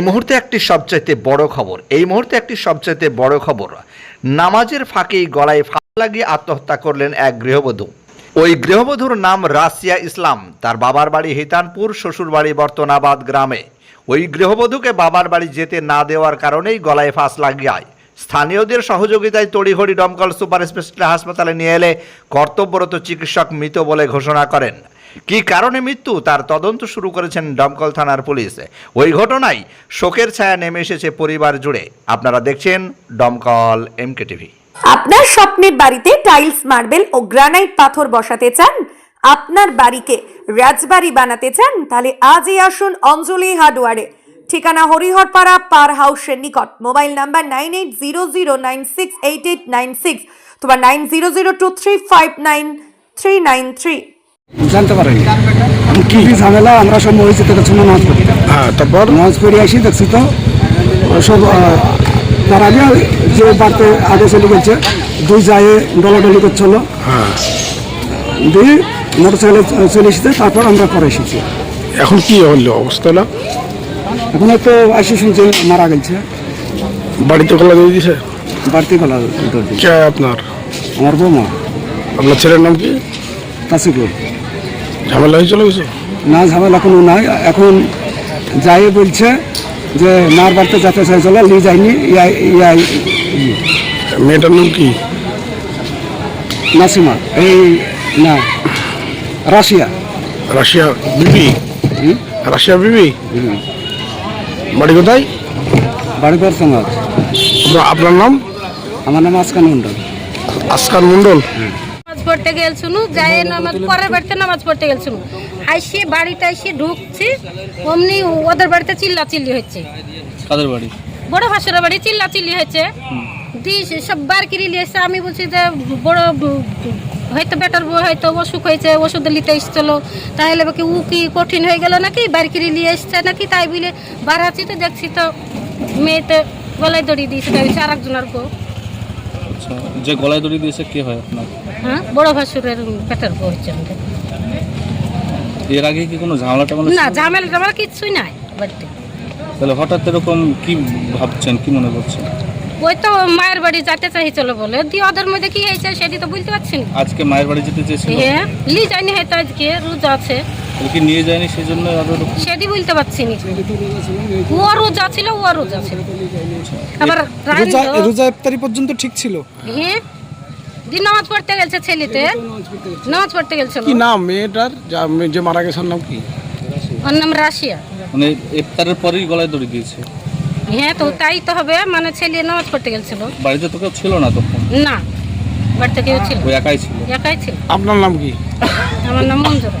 এই মুহূর্তে একটি সবচাইতে বড় খবর। এই মুহূর্তে একটি সবচাইতে বড় খবর, নামাজের ফাঁকেই গলায় ফাঁক লাগিয়ে আত্মহত্যা করলেন এক গৃহবধূ। ওই গৃহবধূর নাম রাশিয়া ইসলাম। তার বাবার বাড়ি হিতানপুর, শ্বশুর বাড়ি বর্তনাবাদ গ্রামে। ওই গৃহবধূকে বাবার বাড়ি যেতে না দেওয়ার কারণেই গলায় ফাঁস লাগিয়ায় স্থানীয়দের সহযোগিতায় তড়িঘড়ি দমকল সুপার স্পেশালিটি হাসপাতালে নিয়ে এলে কর্তব্যরত চিকিৎসক মৃত বলে ঘোষণা করেন। কী কারণে মৃত্যু? তার তদন্ত শুরু করেছেন দমকল থানার পুলিশ। ওই ঘটনায় শোকের ছায়া নেমে এসেছে পরিবার জুড়ে। আপনারা দেখছেন দমকল এমকে টিভি আপনার স্বপ্নের বাড়িতে টাইলস, মার্বেল ও গ্রানাইট পাথর বসাতে চান? আপনার বাড়িকে রাজবাড়ি বানাতে চান? তাহলে আজই আসুন অঞ্জলি হার্ডওয়ারে। ঠিকানা হরিহরপাড়া পার হাউসের নিকট। Mobile number nine eight zero zero nine six eight eight nine six তোমার nine zero zero two three five nine three nine three. জানতে পারিনি। কি কি ঝামেলা? আমরা সব মসজিদ থেকে ছিল নামাজ পড়তে হ্যাঁ তারপর? নামাজ পড়ে আসি দেখছি তো। সব তার আগে যে বাড়তে আগে চলে গেছে দুই যায় ডলাডলি করছিল হ্যাঁ। দিয়ে মোটর সাইকেলে চলে এসেছে তারপর আমরা পরে এসেছি। এখন কি হলো অবস্থাটা এখন তো আসি শুনছি মারা গেছে। বাড়িতে খোলা দিয়ে দিছে? বাড়তি গলা কে আপনার? আমার বৌমা। আপনার ছেলের নাম কি? কাশিপুর ঝামেলা হয়ে চলে গেছে না ঝামেলা কোনো নাই। এখন যাই বলছে যে মার বাড়িতে যাতে চাই চলে নিয়ে যায়নি ইয়াই ইয়াই মেয়েটার নাম কি? নাসিমা এই না রাশিয়া। রাশিয়া বিবি? রাশিয়া বিবি। বাড়ি কোথায়? বাড়িঘর সমাজ আপনার- নাম? আমার নাম আসকান মন্ডল আসকান মন্ডল পড়তে গেলছিল যাই নামাজ পরের বাড়িতে নামাজ পড়তে গেলছিল আইসে বাড়িতে এসে ঢুকছি অমনি ওদের বাড়িতে চিল্লা চিল্লি হচ্ছে। কাদের বাড়ি? বড় ভাসুর বাড়ি চিল্লা চিল্লি হচ্ছে দিস সব বার কিনে নিয়ে এসে আমি বলছি যে বড় হয়তো বেটার বউ হয়তো অসুখ হয়েছে ওষুধ নিতে এসছিল। তাহলে বাকি উ কি কঠিন হয়ে গেল নাকি? বার কিনে নিয়ে এসছে নাকি? তাই বলে বাড়াচ্ছি তো দেখছি তো মেয়েতে গলায় দড়ি দিয়েছে আর একজনের বউ। আচ্ছা যে গলায় দড়ি দিয়েছে কে হয় আপনার? হ্যাঁ বড় ভাসুরের বেটার বউ হচ্ছে আমাদের। এর আগে কি কোনো ঝামেলা টামেলা না? ঝামেলা টামেলা কিচ্ছুই নাই বাড়িতে। তাহলে হঠাৎ এরকম কি ভাবছেন কি মনে করছেন? ওই তো মায়ের বাড়ি যেতে চাইছিল বলে। দিয়ে ওদের মধ্যে কি হয়েছে সেটি তো বুঝতে পারছি না। আজকে মায়ের বাড়ি যেতে চেয়েছিল? হ্যাঁ লি যায়নি হয়তো আজকে রোজা আছে। তাহলে কি নিয়ে যায়নি সেই জন্য আরও সেটি বলতে পারছি না। ও রোজা ছিল ও রোজা ছিল। আবার রোজা রোজা ইফতারি পর্যন্ত ঠিক ছিল। হ্যাঁ দিন নামাজ পড়তে গেছে ছেলেতে? নামাজ পড়তে গেছিল কি নাম? মেয়েটার? যা যে মারা গেছে নাম কি? ওর নাম রাশিয়া। মানে ইফতারের পরেই গলায় দড়ি দিয়েছে। হ্যাঁ তো তাই তো হবে মানে ছেলে নামাজ পড়তে গেছিল বাড়িতে তো কেউ ছিল না তখন। না বাড়িতে কেউ ছিল একাই ছিল। একাই ছিল। আপনার নাম কি? আমার নাম মঞ্জুরা।